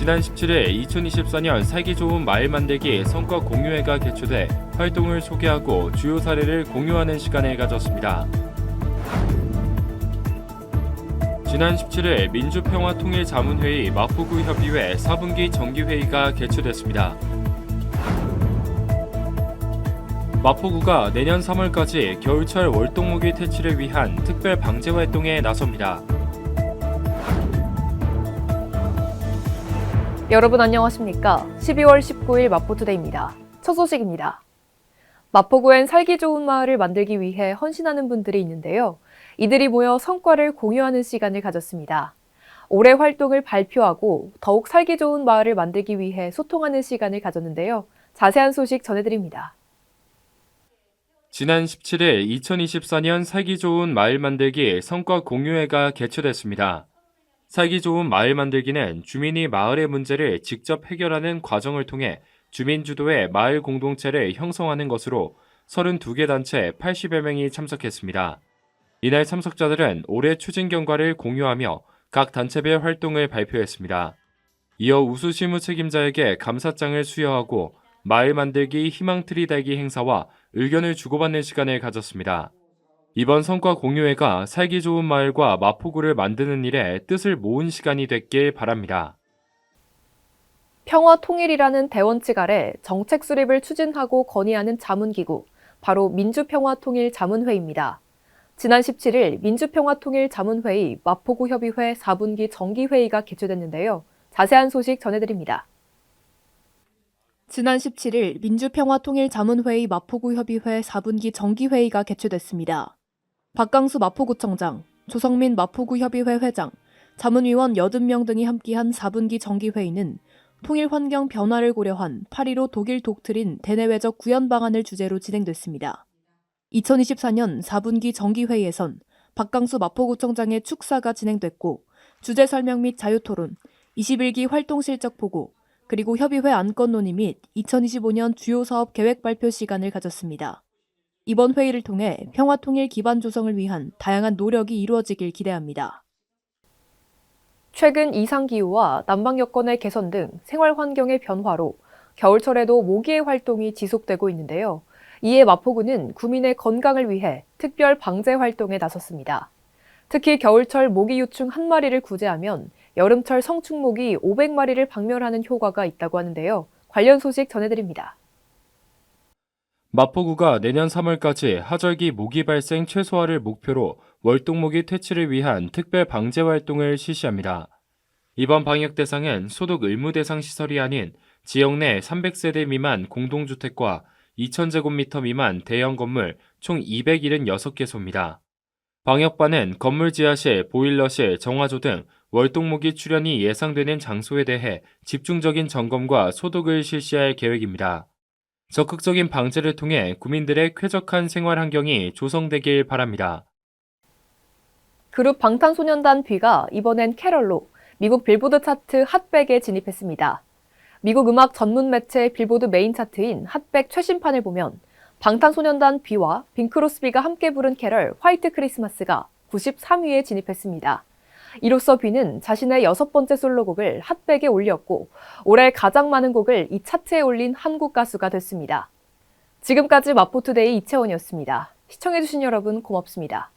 지난 17일 2024년 살기 좋은 마을 만들기 성과 공유회가 개최돼 활동을 소개하고 주요 사례를 공유하는 시간을 가졌습니다. 지난 17일 민주평화통일자문회의 마포구 협의회 4분기 정기회의가 개최됐습니다. 마포구가 내년 3월까지 겨울철 월동무기 퇴치를 위한 특별 방제 활동에 나섭니다. 여러분 안녕하십니까? 12월 19일 마포투데이입니다. 첫 소식입니다. 마포구엔 살기 좋은 마을을 만들기 위해 헌신하는 분들이 있는데요. 이들이 모여 성과를 공유하는 시간을 가졌습니다. 올해 활동을 발표하고 더욱 살기 좋은 마을을 만들기 위해 소통하는 시간을 가졌는데요. 자세한 소식 전해드립니다. 지난 17일 2024년 살기 좋은 마을 만들기 성과 공유회가 개최됐습니다. 살기 좋은 마을 만들기는 주민이 마을의 문제를 직접 해결하는 과정을 통해 주민 주도의 마을 공동체를 형성하는 것으로 32개 단체 80여 명이 참석했습니다. 이날 참석자들은 올해 추진 경과를 공유하며 각 단체별 활동을 발표했습니다. 이어 우수 실무 책임자에게 감사장을 수여하고 마을 만들기 희망 트리 달기 행사와 의견을 주고받는 시간을 가졌습니다. 이번 성과 공유회가 살기 좋은 마을과 마포구를 만드는 일에 뜻을 모은 시간이 됐길 바랍니다. 평화 통일이라는 대원칙 아래 정책 수립을 추진하고 건의하는 자문기구, 바로 민주평화통일자문회의입니다. 지난 17일 민주평화통일자문회의 마포구 협의회 4분기 정기회의가 개최됐는데요. 자세한 소식 전해드립니다. 지난 17일 민주평화통일자문회의 마포구 협의회 4분기 정기회의가 개최됐습니다. 박강수 마포구청장, 조성민 마포구 협의회 회장, 자문위원 80명 등이 함께한 4분기 정기회의는 통일 환경 변화를 고려한 8.15 독일 독트린 대내외적 구현 방안을 주제로 진행됐습니다. 2024년 4분기 정기회의에선 박강수 마포구청장의 축사가 진행됐고 주제 설명 및 자유토론, 21기 활동 실적 보고, 그리고 협의회 안건 논의 및 2025년 주요 사업 계획 발표 시간을 가졌습니다. 이번 회의를 통해 평화통일 기반 조성을 위한 다양한 노력이 이루어지길 기대합니다. 최근 이상기후와 난방 여건의 개선 등 생활 환경의 변화로 겨울철에도 모기의 활동이 지속되고 있는데요. 이에 마포구는 구민의 건강을 위해 특별 방제 활동에 나섰습니다. 특히 겨울철 모기 유충 한 마리를 구제하면 여름철 성충모기 500마리를 박멸하는 효과가 있다고 하는데요. 관련 소식 전해드립니다. 마포구가 내년 3월까지 하절기 모기 발생 최소화를 목표로 월동모기 퇴치를 위한 특별 방제 활동을 실시합니다. 이번 방역 대상은 소득 의무 대상 시설이 아닌 지역 내 300세대 미만 공동주택과 2,000제곱미터 미만 대형 건물 총 276개소입니다. 방역반은 건물 지하실, 보일러실, 정화조 등 월동모기 출현이 예상되는 장소에 대해 집중적인 점검과 소독을 실시할 계획입니다. 적극적인 방제를 통해 구민들의 쾌적한 생활 환경이 조성되길 바랍니다. 그룹 방탄소년단 B가 이번엔 캐럴로 미국 빌보드 차트 핫백에 진입했습니다. 미국 음악 전문 매체 빌보드 메인 차트인 핫백 최신판을 보면 방탄소년단 B와 빙크로스비가 함께 부른 캐럴 화이트 크리스마스가 93위에 진입했습니다. 이로써 B는 자신의 여섯 번째 솔로곡을 핫백에 올렸고 올해 가장 많은 곡을 이 차트에 올린 한국 가수가 됐습니다. 지금까지 마포투데이 이채원이었습니다. 시청해주신 여러분 고맙습니다.